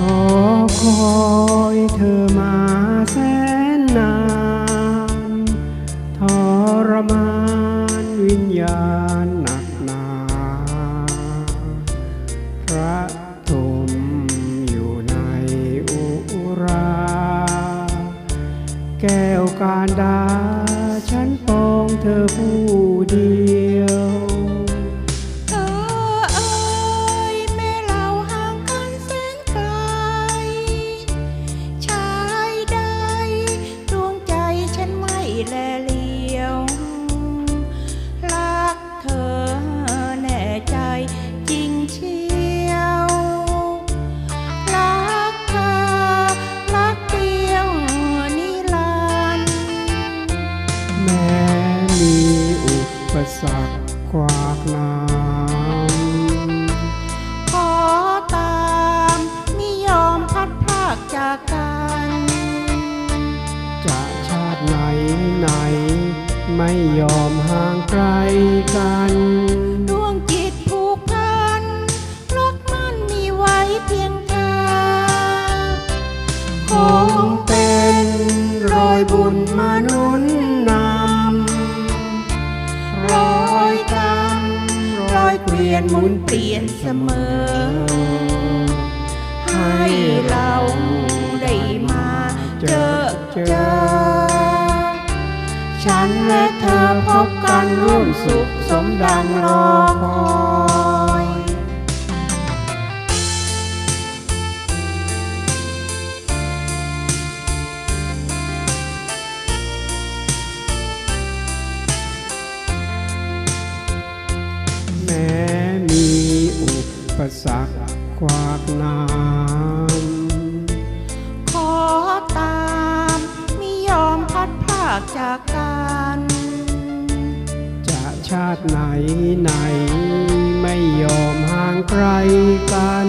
อคอยเธอมาแสนนานทรมานวิญญาณหนักหนา พระทมอยู่ในอุรา แก้วการดาฉันปองเธอผู้ดี สรรคขวากหน้ำขอตามไม่ยอมพัดพรากจากกัน จะชาติไหนไหน ไม่ยอมห่างไกลกันดวงจิตผูกพันรักมันมีไว้เพียงเธอคงเป็นรอยบุญมาหนุนน วียนหมุนเปลี่ยนเสมอ ให้เราได้มาเจอเจอ ฉันและเธอพบกันร่วมสุขสมดังรอคอย ปสรรคขวากหน้ำขอตามไม่ยอมพัดพรากจากกัน จะชาติไหนไหน ไม่ยอมห่างไกลกัน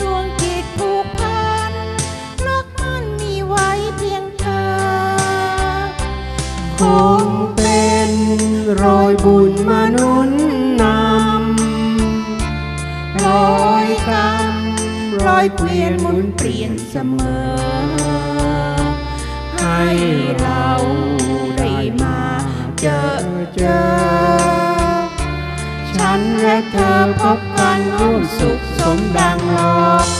ดวงจิตผูกพันรักมันมีไว้เพียงเธอ คงเป็นรอยบุญมาหนุนน อยเกวียนหมุนเปลี่ยนเสมอ ให้เราได้มาเจอเจอ ฉันและเธอพบกันร่วมสุขสมดังรอคอ